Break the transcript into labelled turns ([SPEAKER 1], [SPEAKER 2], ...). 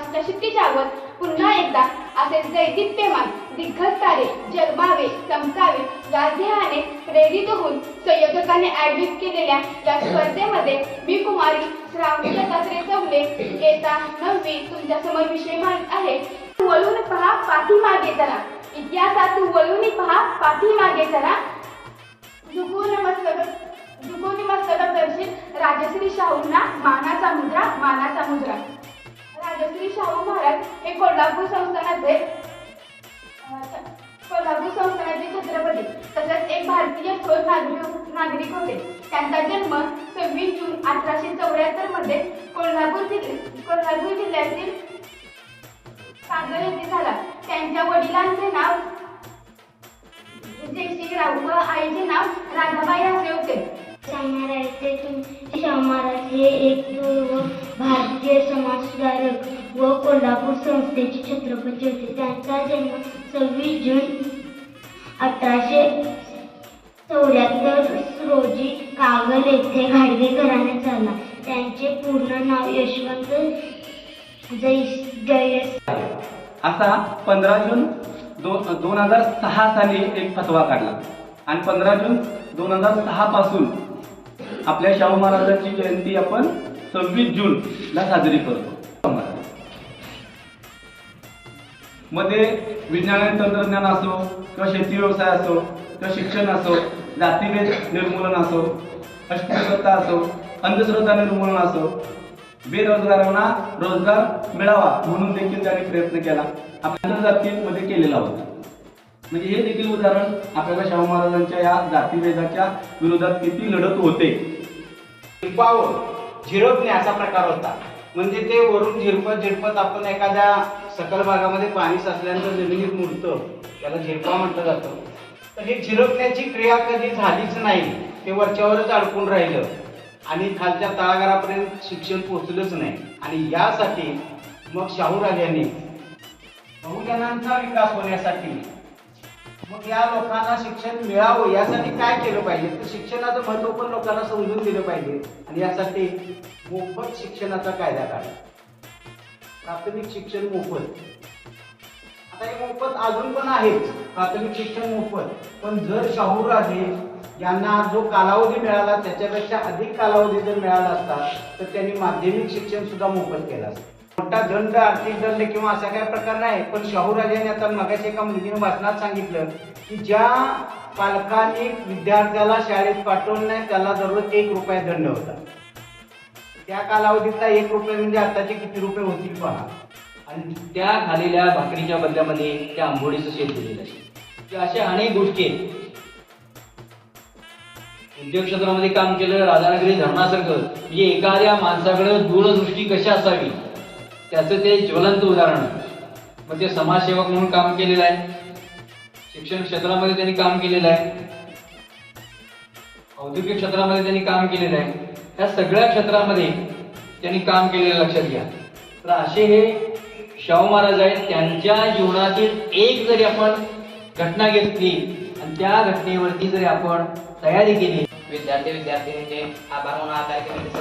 [SPEAKER 1] समाजाच्या क्षितिजावर पुन्हा एकदा असे जैदित्यमान दिग्गज तारे जन्मावे चमकावे या ध्येयाने प्रेरित होऊन संयोजकाने आयोजित केलेल्या या स्पर्धेमध्ये मी कुमारी श्रावणी दत्तात्रय चौले येता नववी तुमच्यासमोर विषय माहीत आहे. वळून पहा पाठीमागे जरा इतिहासात वळून पहा पाठीमागे जरा झुकून मस्तक झुकून मस्तक दर्शित राजश्री शाहूंना मानाचा मुद्रा मानाचा मुद्रा. छत्रपती शाहू महाराज हे कोल्हापूर संस्थानाचे कोल्हापूर संस्थानाचे छत्रपती तसेच एक भारतीय थोर नागरिक नागरिक होते त्यांचा जन्म सव्वीस जून अठराशे चौऱ्याहत्तरमध्ये कोल्हापूर जिल्ह्या कोल्हापूर जिल्ह्यातील सागर येथे झाला त्यांच्या वडिलांचे नाव जयसिंगराव व आईचे नाव राधाबाई असे होते
[SPEAKER 2] सांगणारे तुमचे शाहू महाराज हे एक भारतीय समाजसुधारक व कोल्हापूर संस्थेचे छत्रपती होते. त्यांचा जन्म सव्वीस जून अठराशे चौऱ्याहत्तर रोजी कागल येथे घाडगे घराण्यात झाला. त्यांचे पूर्ण नाव यशवंत जय जयस
[SPEAKER 3] असा पंधरा जून दोन दोन हजार सहा साली एक फतवा काढला. आणि पंधरा जून दोन हजार सहा पासून आपल्या शाहू महाराजांची जयंती आपण सव्वीस जूनला साजरी करतो. मध्ये विज्ञान आणि तंत्रज्ञान असो किंवा शेती व्यवसाय असो किंवा शिक्षण असो जातीभेद निर्मूलन असो अस्पृश्यता असो अंधश्रद्धा निर्मूलन असो बेरोजगारांना रोजगार मिळावा म्हणून देखील त्यांनी प्रयत्न केला. आपल्या जातीमध्ये केलेला होता. म्हणजे हे देखील उदाहरण आपल्याला शाहू महाराजांच्या या जातीभेदाच्या विरोधात किती लढत होते.
[SPEAKER 4] झिरपणे असा प्रकार होता. म्हणजे ते वरून झिरपत झिरपत आपण एखाद्या सकल भागामध्ये पाणी साचल्यानंतर जमिनीत मुरतं. त्याला झिरपा म्हटलं जातं. तर हे झिरपण्याची क्रिया कधी झालीच नाही. ते वरच्यावरच अडकून राहिलं. आणि खालच्या तळागारापर्यंत शिक्षण पोहोचलंच नाही. आणि यासाठी मग शाहूराजांनी बहुजनांचा विकास होण्यासाठी मग या लोकांना शिक्षण मिळावं यासाठी काय केलं पाहिजे? तर शिक्षणाचं महत्त्व पण लोकांना समजून दिलं पाहिजे. आणि यासाठी मोफत शिक्षणाचा कायदा काढला प्राथमिक शिक्षण मोफत. आता हे मोफत अजून पण आहेच प्राथमिक शिक्षण मोफत. पण जर शाहूराजे यांना जो कालावधी मिळाला त्याच्यापेक्षा अधिक कालावधी जर मिळाला असता तर त्यांनी माध्यमिक शिक्षण सुद्धा मोफत केलं असतं. मोठा दंड आर्थिक दंड किंवा असा काही प्रकार नाही. पण शाहूराजांनी आता मगाशी एका मुलगीने भाषणात सांगितलं की ज्या पालकांनी विद्यार्थ्याला शाळेत पाठवलं नाही त्याला दररोज एक रुपया दंड होता. त्या कालावधीतला एक रुपये म्हणजे आताचे किती रुपये होतील पहा.
[SPEAKER 5] आणि त्या खालेल्या भाकरीच्या बदल्यामध्ये त्या आंबोडीचं शेत दिलेलं आहे. अशा अनेक गोष्टी आहेत. उद्योग क्षेत्रामध्ये काम केलं राधानगरी धरणासारखं म्हणजे एखाद्या माणसाकडे दूरदृष्टी कशी असावी? त्याचं ते ज्वलंत उदाहरण. मग ते समाजसेवक म्हणून काम केलेलं आहे. शिक्षण क्षेत्रामध्ये त्यांनी काम केलेलं आहे. औद्योगिक क्षेत्रामध्ये त्यांनी काम केलेलं आहे. ह्या सगळ्या क्षेत्रामध्ये त्यांनी काम केलेलं लक्षात घ्या. तर असे हे शाहू महाराज आहेत त्यांच्या जीवनातील एक जरी आपण घटना घेतली आणि त्या घटनेवरती जरी आपण तयारी केली.
[SPEAKER 6] विद्यार्थी विद्यार्थिनीचे आभार म्हणून हा कार्यक्रम